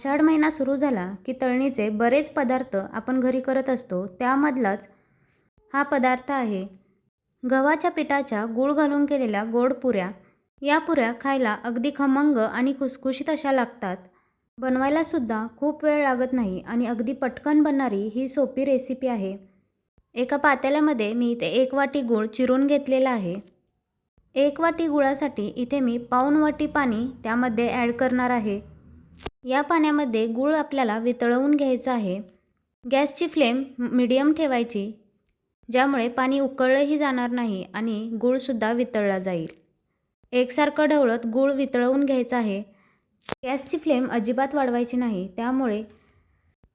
आषाढ महिना सुरू झाला की तळणीचे बरेच पदार्थ आपण घरी करत असतो त्यामधलाच हा पदार्थ आहे. गव्हाच्या पिठाच्या गूळ घालून केलेल्या गोड पुऱ्या. या पुऱ्या खायला अगदी खमंग आणि खुसखुशीत अशा लागतात. बनवायलासुद्धा खूप वेळ लागत नाही आणि अगदी पटकन बनणारी ही सोपी रेसिपी आहे. एका पातेल्यामध्ये मी इथे एक वाटी गूळ चिरून घेतलेला आहे. एक वाटी गुळासाठी इथे मी पाऊन वाटी पाणी त्यामध्ये ॲड करणार आहे. या पाण्यामध्ये गूळ आपल्याला वितळवून घ्यायचं आहे. गॅसची फ्लेम मिडियम ठेवायची ज्यामुळे पाणी उकळलंही जाणार नाही आणि गूळसुद्धा वितळला जाईल. एकसारखं ढवळत गूळ वितळवून घ्यायचं आहे. गॅसची फ्लेम अजिबात वाढवायची नाही त्यामुळे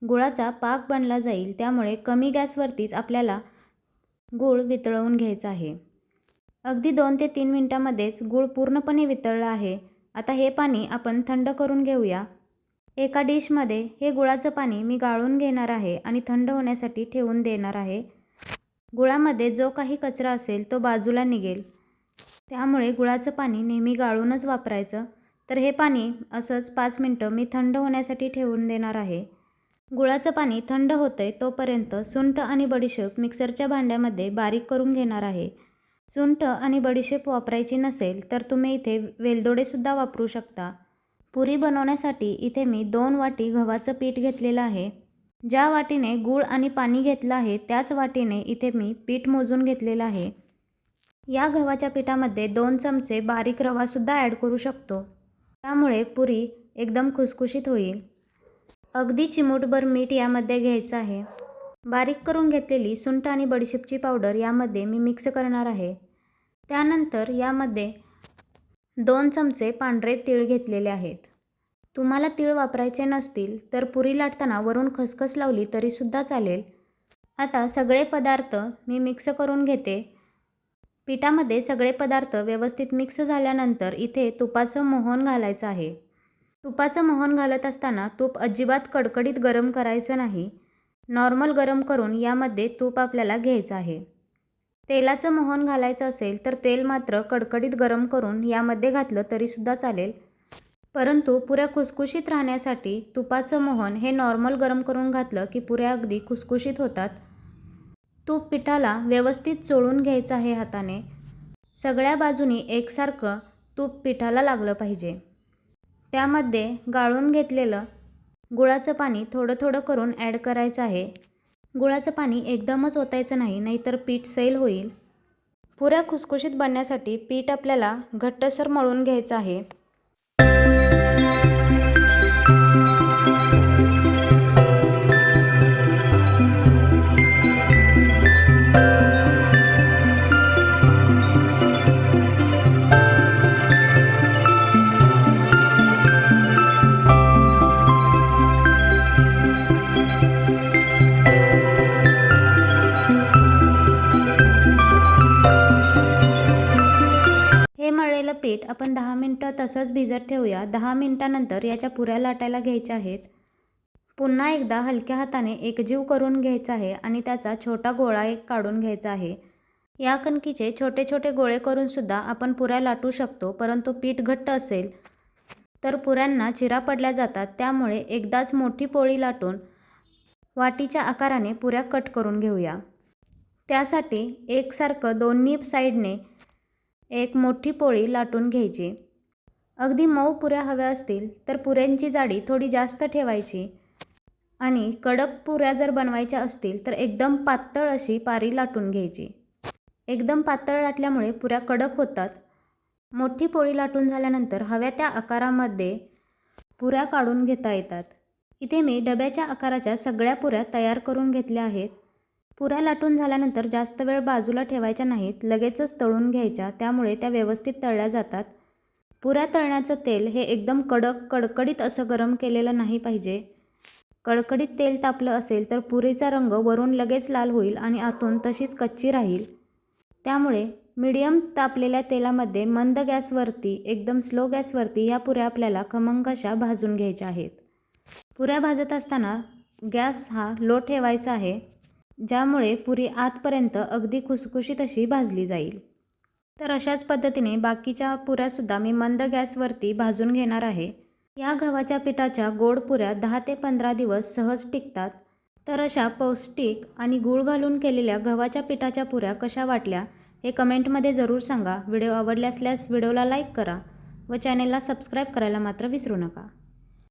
गुळाचा पाक बनला जाईल त्यामुळे कमी गॅसवरतीच आपल्याला गूळ वितळवून घ्यायचा आहे. अगदी दोन ते तीन मिनटामध्येच गूळ पूर्णपणे वितळलं आहे. आता हे पाणी आपण थंड करून घेऊया. एका डिशमध्ये हे गुळाचं पाणी मी गाळून घेणार आहे आणि थंड होण्यासाठी ठेवून देणार आहे. गुळामध्ये जो काही कचरा असेल तो बाजूला निघेल. त्यामुळे गुळाचं पाणी नेहमी गाळूनच वापरायचं. तर हे पाणी असंच पाच मिनटं मी थंड होण्यासाठी ठेवून देणार आहे. गुळाचं पाणी थंड होतंय तोपर्यंत सुंठ आणि बडीशेप मिक्सरच्या भांड्यामध्ये बारीक करून घेणार आहे. सुंठ आणि बडीशेप वापरायची नसेल तर तुम्ही इथे वेलदोडेसुद्धा वापरू शकता. पुरी बनवण्यासाठी इथे मी दोन वाटी गव्हाचं पीठ घेतलेलं आहे. ज्या वाटीने गूळ आणि पाणी घेतलं आहे त्याच वाटीने इथे मी पीठ मोजून घेतलेलं आहे. या गव्हाच्या पिठामध्ये दोन चमचे बारीक रवासुद्धा ॲड करू शकतो. त्यामुळे पुरी एकदम खुसखुशीत होईल. अगदी चिमूटभर मीठ यामध्ये घ्यायचं आहे. बारीक करून घेतलेली सुंठ आणि बडीशेपची पावडर यामध्ये मी मिक्स करणार आहे. त्यानंतर यामध्ये दोन चमचे पांढरे तीळ घेतलेले आहेत. तुम्हाला तीळ वापरायचे नसतील तर पुरी लाटताना वरून खसखस लावली तरीसुद्धा चालेल. आता सगळे पदार्थ मी मिक्स करून घेते. पिठामध्ये सगळे पदार्थ व्यवस्थित मिक्स झाल्यानंतर इथे तुपाचं मोहन घालायचं आहे. तुपाचं मोहन घालत असताना तूप अजिबात कडकडीत गरम करायचं नाही. नॉर्मल गरम करून यामध्ये तूप आपल्याला घ्यायचं आहे. तेलाचं मोहन घालायचं असेल तर तेल मात्र कडकडीत गरम करून यामध्ये घातलं तरीसुद्धा चालेल. परंतु पुऱ्या खुसखुशीत राहण्यासाठी तुपाचं मोहन हे नॉर्मल गरम करून घातलं की पुऱ्या अगदी खुसखुशीत होतात. तूप पिठाला व्यवस्थित चोळून घ्यायचं आहे हाताने. सगळ्या बाजूनी एकसारखं तूप पिठाला लागलं पाहिजे. त्यामध्ये गाळून घेतलेलं गुळाचं पाणी थोडं थोडं करून ॲड करायचं आहे. गुळाचं पाणी एकदमच ओतायचं नाही नाहीतर पीठ सैल होईल. पुऱ्या खुसखुशीत बनण्यासाठी पीठ आपल्याला घट्टसर मळून घ्यायचं आहे. पीठ आपण दहा मिनटं तसंच भिजत ठेवूया. दहा मिनटानंतर याच्या पुऱ्या लाटायला घ्यायच्या आहेत. पुन्हा एकदा हलक्या हाताने एकजीव करून घ्यायचा आहे आणि त्याचा छोटा गोळा एक काढून घ्यायचा आहे. या कणकीचे छोटे छोटे गोळे करूनसुद्धा आपण पुऱ्या लाटू शकतो परंतु पीठ घट्ट असेल तर पुऱ्यांना चिरा पडल्या जातात. त्यामुळे एकदाच मोठी पोळी लाटून वाटीच्या आकाराने पुऱ्या कट करून घेऊया. त्यासाठी एकसारखं दोन्ही साईडने एक मोठी पोळी लाटून घ्यायची. अगदी मऊ पुऱ्या हव्या असतील तर पुऱ्यांची जाडी थोडी जास्त ठेवायची. आणि कडक पुऱ्या जर बनवायच्या असतील तर एकदम पातळ अशी पारी लाटून घ्यायची. एकदम पातळ लाटल्यामुळे पुऱ्या कडक होतात. मोठी पोळी लाटून झाल्यानंतर हव्या त्या आकारामध्ये पुऱ्या काढून घेता येतात. इथे मी डब्याच्या आकाराच्या सगळ्या पुऱ्या तयार करून घेतल्या आहेत. पुऱ्या लाटून झाल्यानंतर जास्त वेळ बाजूला ठेवायच्या नाहीत लगेचच तळून घ्यायच्या त्यामुळे त्या व्यवस्थित तळल्या जातात. पुऱ्या तळण्याचं तेल हे एकदम कडक कडकडीत असं गरम केलेलं नाही पाहिजे. कडकडीत तेल तापलं असेल तर पुरीचा रंग वरून लगेच लाल होईल आणि आतून तशीच कच्ची राहील. त्यामुळे मीडियम तापलेल्या तेलामध्ये मंद गॅसवरती एकदम स्लो गॅसवरती ह्या पुऱ्या आपल्याला खमंग अशा भाजून घ्यायच्या आहेत. पुऱ्या भाजत असताना गॅस हा लो ठेवायचा आहे. ज्यामुळे पुरी आतपर्यंत अगदी खुसखुशीत अशी भाजली जाईल. तर अशाच पद्धतीने बाकीच्या पुऱ्यासुद्धा मी मंद गॅसवरती भाजून घेणार आहे. या गव्हाच्या पिठाच्या गोड पुऱ्या दहा ते पंधरा दिवस सहज टिकतात. तर अशा पौष्टिक आणि गूळ घालून केलेल्या गव्हाच्या पिठाच्या पुऱ्या कशा वाटल्या हे कमेंटमध्ये जरूर सांगा. व्हिडिओ आवडल्या असल्यास व्हिडिओला लाईक करा व चॅनेलला सबस्क्राईब करायला मात्र विसरू नका.